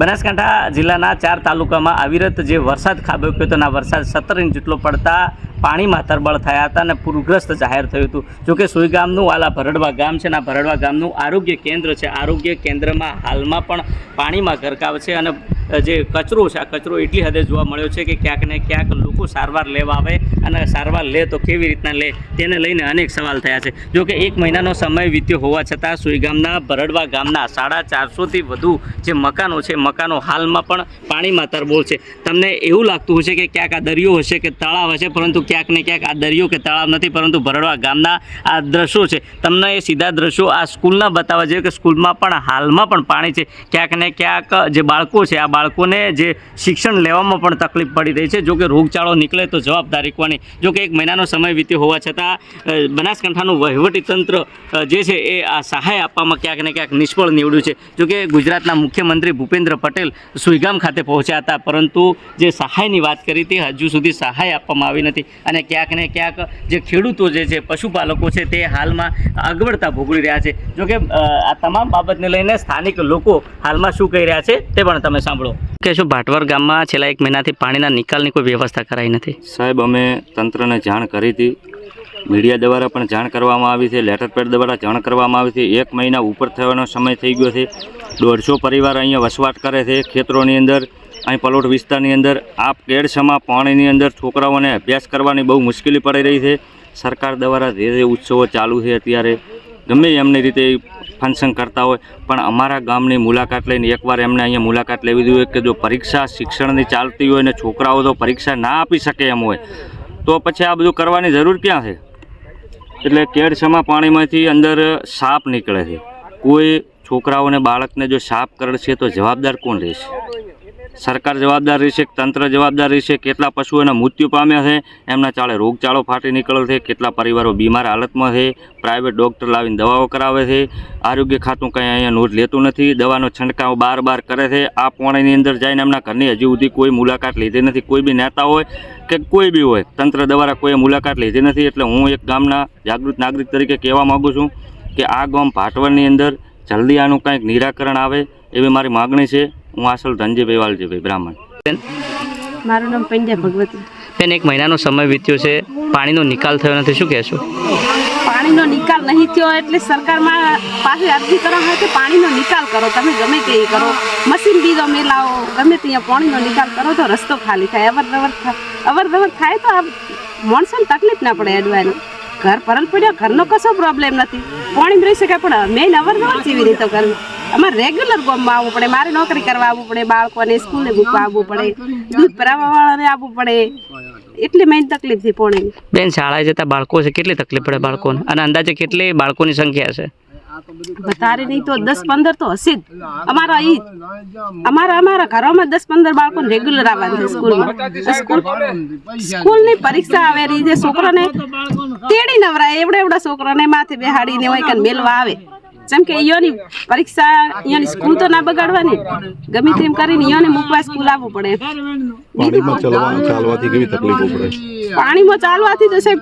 બનાસકાંઠા જિલ્લાના ચાર તાલુકામાં અવિરત જે વરસાદ ખાબક્યો હતો આ વરસાદ સત્તર ઇંચ જેટલો પડતા પાણીમાં તરબળ થયા હતા અને પૂરગ્રસ્ત જાહેર થયું હતું. જોકે સુઈગામનું આલા ભરડવા ગામ છે અને ભરડવા ગામનું આરોગ્ય કેન્દ્ર છે. આરોગ્ય કેન્દ્રમાં હાલમાં પણ પાણીમાં ગરકાવ છે અને જે કચરો છે, આ કચરો એટલી હદે જોવા મળ્યો છે કે ક્યાંક ને ક્યાંક લોકો સારવાર લેવા આવે અને સારવાર લે તો કેવી રીતના લે તેને લઈને અનેક સવાલ થયા છે. જોકે એક મહિનાનો સમય વીત્યો હોવા છતાં સુઈગામના ભરડવા ગામના સાડા ચારસોથી વધુ જે મકાનો છે મકાનો હાલમાં પણ પાણીમાં તરબોળ છે. તમને એવું લાગતું હશે કે ક્યાંક આ દરિયો હશે કે તળાવ હશે, પરંતુ ક્યાંક ને ક્યાંક આ દરિયો કે તળાવ નથી, પરંતુ ભરડવા ગામના આ દ્રશ્યો છે. તમને એ સીધા દ્રશ્યો આ સ્કૂલના બતાવવા જોઈએ કે સ્કૂલમાં પણ, હાલમાં પણ પાણી છે. ક્યાંક ને ક્યાંક જે બાળકો છે, આ બાળકોને જે શિક્ષણ લેવામાં પણ તકલીફ પડી રહી છે. જો કે રોગચાળો નીકળે તો જવાબદારી કોની જો કે એક મહિનાનો સમય વીત્યો હોવા છતાં બનાસકાંઠાનું વહીવટી તંત્ર જે છે એ આ સહાય આપવામાં ક્યાંક ને ક્યાંક નિષ્ફળ નીવડ્યું છે. જો કે ગુજરાતના મુખ્યમંત્રી ભૂપેન્દ્ર પટેલ સુઈગામ ખાતે પહોંચ્યા હતા. પરંતુ જે સહાયની વાત કરી હતી, હજુ સુધી સહાય આપવામાં આવી નથી. અને ક્યાંક ને ક્યાંક જે ખેડૂતો જે છે, પશુપાલકો છે, તે હાલમાં અગવડતા ભોગવી રહ્યા છે. જોકે આ તમામ બાબતને લઈને સ્થાનિક લોકો હાલમાં શું કહી રહ્યા છે, તે પણ તમે સાંભળો. કે શું ભાટવર ગામમાં છેલ્લા એક મહિનાથી પાણીના નિકાલની કોઈ વ્યવસ્થા કરાઈ નથી? સાહેબ, અમે તંત્રને જાણ કરી હતી મીડિયા દ્વારા પણ જાણ કરવામાં આવી છે લેટર પેડ દ્વારા જાણ કરવામાં આવી છે. એક મહિના ઉપર થવાનો સમય થઈ ગયો છે. દોઢસો પરિવાર અહીંયા વસવાટ કરે છે. ખેતરોની અંદર, અહીં પલોટ વિસ્તારની અંદર આ કેડસમાં પાણીની અંદર છોકરાઓને અભ્યાસ કરવાની બહુ મુશ્કેલી પડી રહી છે. સરકાર દ્વારા જે જે ઉત્સવો ચાલુ છે અત્યારે, ગમે એમની રીતે ફંક્શન કરતા હોય, પણ અમારા ગામની મુલાકાત લઈને એકવાર એમને અહીંયા મુલાકાત લેવી જોઈએ કે જો પરીક્ષા શિક્ષણની ચાલતી હોય ને છોકરાઓ તો પરીક્ષા ના આપી શકે એમ હોય, તો પછી આ બધું કરવાની જરૂર ક્યાં છે? એટલે કેડસમાં પાણીમાંથી અંદર સાપ નીકળે છે. કોઈ છોકરાઓને બાળકને જો સાપ કરડશે તો જવાબદાર કોણ રહેશે? સરકાર જવાબદાર રહેશે તંત્ર જવાબદાર રહેશે કેટલા પશુઓના મૃત્યુ પામ્યા છે, એમના ચાળે રોગચાળો ફાટી નીકળે છે, કેટલા પરિવારો બીમાર હાલતમાં છે પ્રાઇવેટ ડૉક્ટર લાવીને દવાઓ કરાવે છે, આરોગ્ય ખાતું કંઈ અહીંયા નોંધ લેતું નથી, દવાનો છંટકાવ બાર બાર કરે છે, આ પોણીની અંદર જઈને એમના ઘરની હજી સુધી કોઈ મુલાકાત લીધી નથી, કોઈ બી નેતા હોય કે કોઈ બી હોય, તંત્ર દ્વારા કોઈએ મુલાકાત લીધી નથી, એટલે હું એક ગામના જાગૃત નાગરિક તરીકે કહેવા માગું છું કે આ ગામ ભાટવરની અંદર જલ્દી આનું કંઈક નિરાકરણ આવે, એવી મારી માગણી છે. હું આસલ ધનજીભાઈ વાલજીભાઈ બ્રાહ્મણ. મારું નામ પંડ્યા ભગવતી. બેન એક મહિનાનો સમય વીત્યો છે. પાણીનો નિકાલ થયો નથી શું કહેશો? પાણીનો નિકાલ નહીં થયો એટલે સરકારમાં પાસે અરજી કરવા હોય કે પાણીનો નિકાલ કરો. તમે ગમે તે કરો. મશીન બીજો મેલાવો ગમે ત્યાં પાણીનો નિકાલ કરો તો રસ્તો ખાલી થાય. અવરદવર થાય. અવરજવર થાય તો આ માણસોને તકલીફ ના પડે અડવાની. ઘર પરલ પડ્યો ઘરનો કશો પ્રોબ્લેમ નથી. પાણી રહી શકે પણ મેઇન અવર જવર કેવી રીતે કરવી? અમારે રેગ્યુલર ગામમાં આવવું પડે. મારે નોકરી કરવા આવવું પડે બાળકોને સ્કૂલે મૂકવા આવવું પડે દૂધ ભરાવા વાળાને આવવું પડે. એટલી મેઇન તકલીફથી પડે બેન શાળાએ જતા બાળકો છે કેટલી તકલીફ પડે બાળકોને? અને અંદાજે કેટલી બાળકોની સંખ્યા છે? વધારે નહીં તો દસ પંદર તો હશે જ. અમારા ઈ અમારા અમારા ઘરોમાં દસ પંદર બાળકો રેગ્યુલર આવવાનું છે સ્કૂલમાં. સ્કૂલ સ્કૂલની પરીક્ષા આવે રહી છે છોકરાને તેડી નવરાય એવડા એવડા છોકરાને માથે બેહાડીને હોય કે મેલવા આવે. જેમ કે ઈયોની પરીક્ષા ઈયોની સ્કૂલ તો ના બગાડવાની. ગમે તેમ કરીને ઈયોને મૂકવા સ્કૂલ આવવું પડે. પાણીમાં ચાલવાનું ચાલવાથી કેવી તકલીફો પડે? પાણીમાં ચાલવાથી તો સાહેબ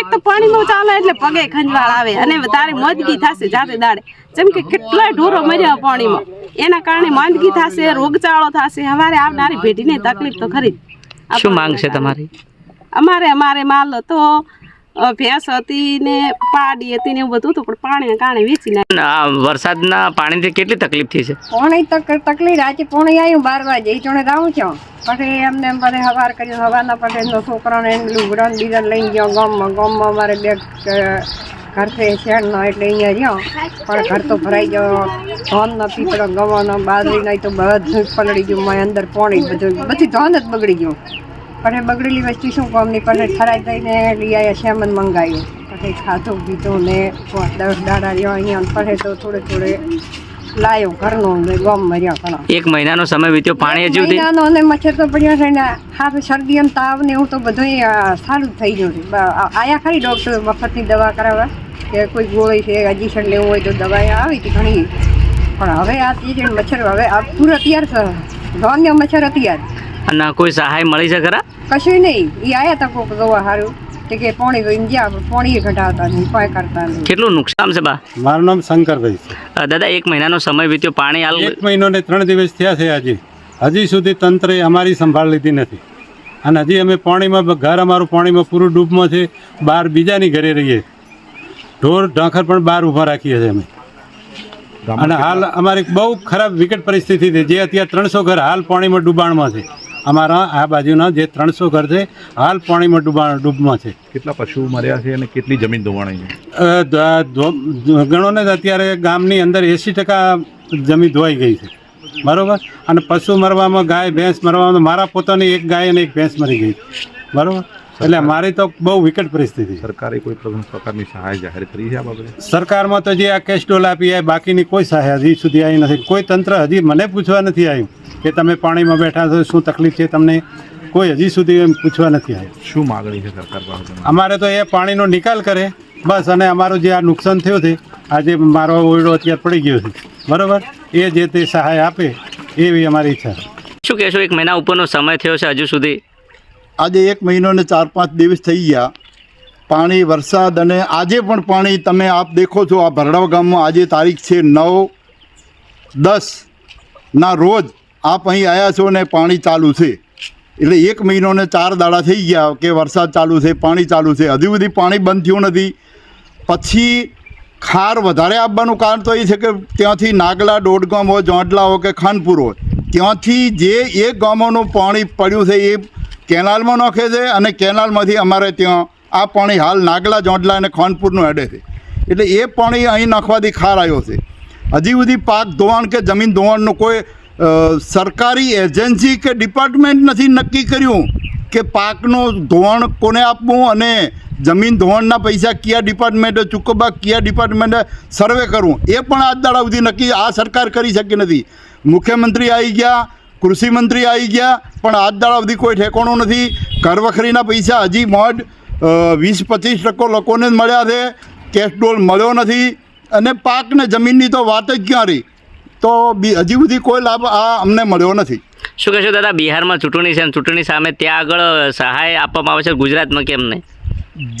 એક તો પાણીમાં ચાલે એટલે પગે ખંજવાળ આવે અને વધારે મોદગી થશે જાતે દાડે. જેમ કે કેટલાય ઢોરો મર્યા પાણીમાં. એના કારણે માંદગી થશે રોગચાળો થશે હવારે આવનારી પેઢીને તકલીફ તો ખરી શું માંગ છે તમારી? અમારે અમારે માલ તો ભેંસ હતી ને પાડી હતી ને એવું બધું હતું પણ પાણીના કારણે વેચી નાખ્યું આ વરસાદના પાણીથી કેટલી તકલીફ થઈ છે? પોણી તક તકલીફ આજે પોણી આવ્યું બાર વાગે એ જોડે જાઉં છું. પછી એમને એમ બધે હવાર કર્યું હવારના પછી એમનો છોકરાને લુગડા ને બીજા લઈને ગયો ગામમાં ગામમાં અમારે બે ઘર છે શેરનો એટલે અહીંયા રહ્યો. પણ ઘર તો ભરાઈ ગયો. ધોનનો પીપળો ગવાનો નહીં તો બધું પલળી ગયું. મેં અંદર પોણી બધું બધી ધોન જ બગડી ગયું. પછી બગડેલી વસ્તુ શું કામની પણ ઠરાઈ થઈને લઈ આવ્યા શેમન મંગાવ્યું પછી ખાધું પીધું ને દસ દાડા રહ્યો અહીંયા પછી તો થોડે થોડે લાયો ઘરનો ને ગમ મર્યા ઘણો. એક મહિનાનો સમય વીત્યો પાણી હજુ મહિનાનો અને મચ્છર તો પડ્યા છે ને હાથ શરદી અને તાવ ને એવું તો બધું સારું થઈ ગયું છે. આયા ખરી ડૉક્ટર મફતની દવા કરાવવા? કે કોઈ ગોળી છે એજિશન લેવું હોય તો દવા આવી હતી ઘણી. પણ હવે આ જે છે મચ્છર હવે પૂરો તૈયાર છે ધોન્ય મચ્છર અત્યાર અને કોઈ સહાય મળી છે ખરા? કશું નહીં. એ આયા કોક દવા સારું તે કે પોણી ગઈ ગયા પોણી ઘટાડતા નહીં કોઈ કરતા નહીં. કેટલું નુકસાન છે બા? મારું નામ શંકરભાઈ છે. અ, દાદા એક મહિનાનો સમય વીત્યો પાણી હાલ એક મહિનો ને ત્રણ દિવસ થયા છે હજી હજી સુધી તંત્રએ અમારી સંભાળ લીધી નથી. અને હજી અમે પાણીમાં ઘર અમારું પાણીમાં પૂરું ડૂબમાં છે બહાર બીજાની ઘરે રહીએ. ઢોર ઢાંખર પણ બહાર ઊભા રાખીએ છીએ અમે. અને હાલ અમારી બહુ ખરાબ વિકટ પરિસ્થિતિ છે. જે અત્યારે ત્રણસો ઘર હાલ પાણીમાં ડૂબાણમાં છે. અમારા આ બાજુના જે ત્રણસો ઘર છે હાલ પાણીમાં ડૂબા ડૂબમાં છે. કેટલા પશુ મર્યા છે અને કેટલી જમીન ધોવાણી છે? ધો- અત્યારે ગામની અંદર એંસી ટકા જમીન ધોવાઈ ગઈ છે. બરાબર? અને પશુ મરવામાં ગાય ભેંસ મરવામાં મારા પોતાની એક ગાય અને એક ભેંસ મરી ગઈ બરાબર? એટલે મારી તો બહુ વિકટ પરિસ્થિતિ સરકારે કોઈ પ્રકાર- પ્રકારની સહાય જાહેર કરી છે આ બાબતે? સરકારમાં તો જે આ કેશ ડોલ આપી બાકીની કોઈ સહાય હજી સુધી આવી નથી. કોઈ તંત્ર હજી મને પૂછવા નથી આવ્યું. કે તમે પાણીમાં બેઠા છો શું તકલીફ છે તમને? કોઈ હજી સુધી એમ પૂછવા નથી આવ્યું. શું માગણી છે સરકાર પાસે અમારે તો એ પાણીનો નિકાલ કરે બસ અને અમારું જે આ નુકસાન થયું છે આજે મારો ઓરડો અત્યારે પડી ગયો છે. બરોબર? એ જે તે સહાય આપે એવી અમારી ઈચ્છા છે. શું કહેશો એક મહિના ઉપરનો સમય થયો છે હજુ સુધી? આજે એક મહિનો ને ચાર પાંચ દિવસ થઈ ગયા. પાણી વરસાદ અને આજે પણ પાણી તમે આપ દેખો છો આ ભરડાવ ગામમાં આજે તારીખ છે નવ દસ ના રોજ આપ અહીં આવ્યા છો ને પાણી ચાલુ છે. એટલે એક મહિનો ને ચાર દાડા થઈ ગયા કે વરસાદ ચાલુ છે, પાણી ચાલુ છે. હજુ સુધી પાણી બંધ થયું નથી. પછી ખાર વધારે આપવાનું કારણ તો એ છે કે ત્યાંથી નાગલા, દોડગામ હોય જોંડલા હોય કે ખાનપુર હોય ત્યાંથી જે એક ગામોનું પાણી પડ્યું છે એ કેનાલમાં નાખે છે અને કેનાલમાંથી અમારે ત્યાં આ પાણી હાલ નાગલા, જોંડલા અને ખાનપુરનું હેડે છે. એટલે એ પાણી અહીં નાખવાથી ખાર આવ્યો છે. હજી સુધી પાક ધોવાણ કે જમીન ધોવાણનું કોઈ સરકારી એજન્સી કે ડિપાર્ટમેન્ટ નથી નક્કી કર્યું કે પાકનું ધોવાણ કોને આપવું અને જમીન ધોવાણના પૈસા કયા ડિપાર્ટમેન્ટે ચૂકવવા, કયા ડિપાર્ટમેન્ટે સર્વે કરવું, એ પણ આજ દાડા સુધી નક્કી આ સરકાર કરી શકી નથી. મુખ્યમંત્રી આવી ગયા કૃષિમંત્રી આવી ગયા, પણ આજ દાડા સુધી કોઈ ઠેકાણું નથી. ઘરવખરીના પૈસા હજી મોડ વીસ, પચીસ ટકો લોકોને જ મળ્યા છે. કેશ મળ્યો નથી. અને પાકને જમીનની તો વાત જ ક્યાં રહી? તો બી હજી સુધી કોઈ લાભ આ અમને મળ્યો નથી. શું કહેશો દાદા બિહારમાં ચૂંટણી છે ચૂંટણી સામે ત્યાં આગળ સહાય આપવામાં આવે છે ગુજરાતમાં કેમ નહીં?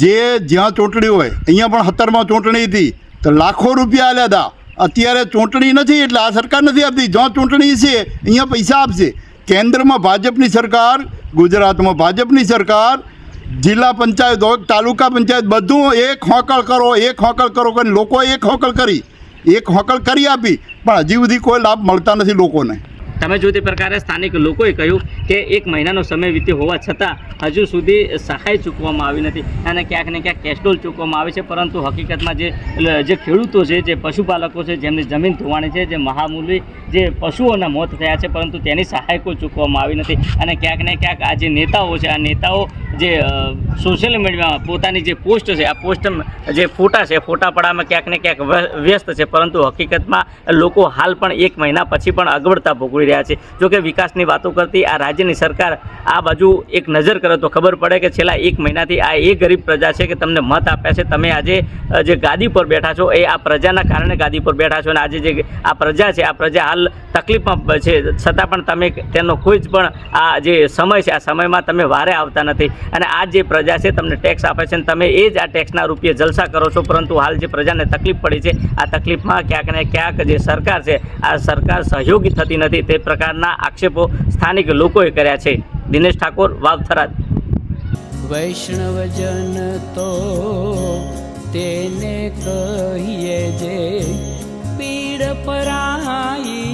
જે જ્યાં ચૂંટણી હોય અહીંયા પણ સત્તરમાં ચૂંટણી હતી તો લાખો રૂપિયા આલ્યા હતા. અત્યારે ચૂંટણી નથી એટલે આ સરકાર નથી આપતી. જ્યાં ચૂંટણી છે અહીંયા પૈસા આપશે. કેન્દ્રમાં ભાજપની સરકાર ગુજરાતમાં ભાજપની સરકાર જિલ્લા પંચાયત હોય તાલુકા પંચાયત બધું એક હોકળ કરો એક હોંકળ કરો કરીને લોકોએ એક હોકળ કરી. એક હોકળ કરી આપી. પણ હજી સુધી કોઈ લાભ મળતા નથી લોકોને. તમે જો તે પ્રકારે સ્થાનિક લોકોએ કહ્યું કે એક મહિનાનો સમય વીત્યો હોવા છતાં હજુ સુધી સહાય ચૂકવવામાં આવી નથી અને ક્યાંક ને ક્યાંક કેસ્ટોલ ચૂકવામાં આવે છે, પરંતુ હકીકતમાં જે જે ખેડૂતો છે, જે પશુપાલકો છે, જેમની જમીન ધોવાણી છે, જે મહામૂલી, જે પશુઓના મોત થયા છે, પરંતુ તેની સહાય કોઈ ચૂકવવામાં આવી નથી અને ક્યાંક ને ક્યાંક આ જે નેતાઓ છે, આ નેતાઓ જે સોશિયલ મીડિયામાં પોતાની જે પોસ્ટ છે, આ પોસ્ટ જે ફોટા છે, ફોટા પડામાં ક્યાંક ને ક્યાંક વ્યસ્ત છે, પરંતુ હકીકતમાં લોકો હાલ પણ એક મહિના પછી પણ અગવડતા ભોગવી રહ્યા છે. જોકે વિકાસની વાતો કરતી આ રાજ્યની સરકાર આ બાજુ એક નજર કરે તો ખબર પડે કે છેલ્લા એક મહિનાથી આ એ ગરીબ પ્રજા છે કે તમને મત આપ્યા છે. તમે આજે જે ગાદી પર બેઠા છો એ આ પ્રજાના કારણે ગાદી પર બેઠા છો અને આજે જે આ પ્રજા છે, આ પ્રજા હાલ તકલીફમાં છે. છતાં પણ તમે તેનો કોઈ જ પણ આ જે સમય છે, આ સમયમાં તમે વારે આવતા નથી. અને આ જે પ્રજા છે તમને ટેક્સ આપે છે અને તમે એ જ આ ટેક્સના રૂપિયે જલસા કરો છો. પરંતુ હાલ જે પ્રજાને તકલીફ પડી છે, આ તકલીફમાં ક્યાંક ને ક્યાંક જે સરકાર છે, આ સરકાર સહયોગી થતી નથી. તે પ્રકારના આક્ષેપો સ્થાનિક લોકોએ કર્યા છે. દિનેશ ઠાકોર વાવથરા વૈષ્ણવજન તો તેને કહીએ જે પીડ પરાઈ